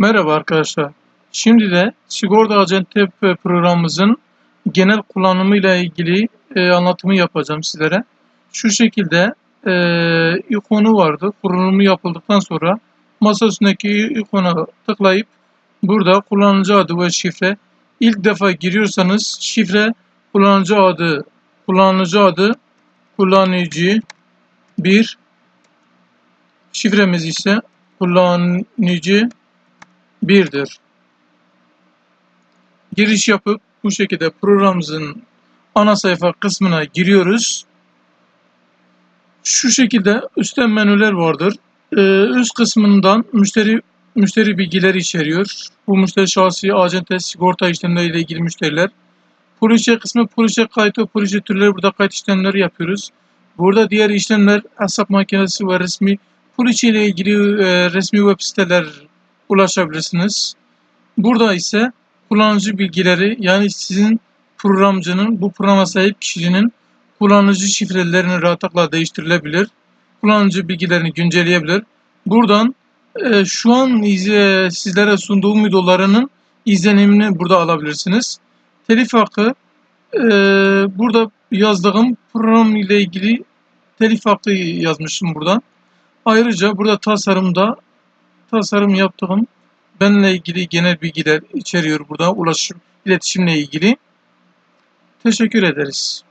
Merhaba arkadaşlar. Şimdi de Sigorta Acente programımızın genel kullanımıyla ilgili e, anlatımı yapacağım sizlere. Şu şekilde e, ikonu vardı. Kurulumu yapıldıktan sonra masa üstündeki ikona tıklayıp burada kullanıcı adı ve şifre ilk defa giriyorsanız şifre kullanıcı adı kullanıcı adı kullanıcı bir şifremiz ise kullanıcı birdir. Giriş yapıp bu şekilde programımızın ana sayfa kısmına giriyoruz. Şu şekilde üstten menüler vardır. Ee, üst kısmından müşteri müşteri bilgileri içeriyor. Bu müşteri şahsi, acente, sigorta işlemleriyle ilgili müşteriler. Poliçe kısmı poliçe kayıtı, poliçe türleri burada kayıt işlemleri yapıyoruz. Burada diğer işlemler hesap makinesi ve resmi poliçe ile ilgili e, resmi web siteler ulaşabilirsiniz. Burada ise kullanıcı bilgileri yani sizin programcının bu programa sahip kişinin kullanıcı şifrelerini rahatlıkla değiştirilebilir. Kullanıcı bilgilerini güncelleyebilir. Buradan e, şu an izle, sizlere sunduğum videolarının izlenimini burada alabilirsiniz. Telif hakkı e, burada yazdığım program ile ilgili telif hakkı yazmışım buradan. Ayrıca burada tasarımda tasarım yaptığım benimle ilgili genel bilgiler içeriyor burada ulaşım iletişimle ilgili. Teşekkür ederiz.